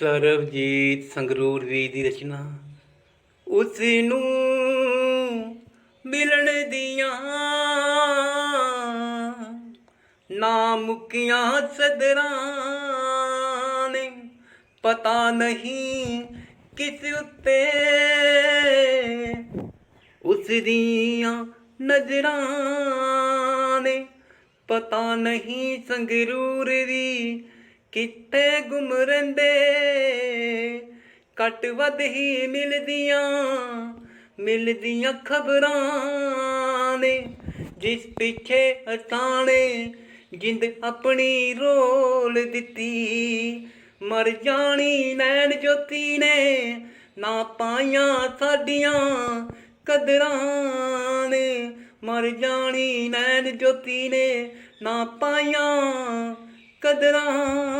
ਸਰਬਜੀਤ ਸੰਗਰੂਰ ਵੀ ਦੀ ਰਚਨਾ। ਉਸ ਨੂੰ ਮਿਲਣ ਦੀਆਂ ਨਾ ਮੁਕੀਆਂ ਸਦਰਾਂ ਨੇ ਪਤਾ ਨਹੀਂ ਕਿਸ ਉੱਤੇ ਉਸ ਦੀਆਂ ਨਜ਼ਰਾਂ ਨੇ ਪਤਾ ਨਹੀਂ ਸੰਗਰੂਰ ਦੀ ਕਿੱਥੇ ਗੁੰਮ ਰਹਿੰਦੇ? ਘੱਟ ਵੱਧ ਹੀ ਮਿਲਦੀਆਂ ਮਿਲਦੀਆਂ ਖਬਰਾਂ ਨੇ। ਜਿਸ ਪਿੱਛੇ ਅਸਾਨੇ ਜਿੰਦ ਆਪਣੀ ਰੋਲ ਦਿੱਤੀ। ਮਰ ਜਾਣੀ ਨੈਣ ਜੋਤੀ ਨੇ, ਨਾ ਪਾਈਆਂ ਸਾਡੀਆਂ ਕਦਰਾਂ ਨੇ। ਮਰ ਜਾਣੀ ਨੈਣ ਜੋਤੀ ਨੇ, ਨਾ ਪਾਈਆਂ ਕਦਰਾਂ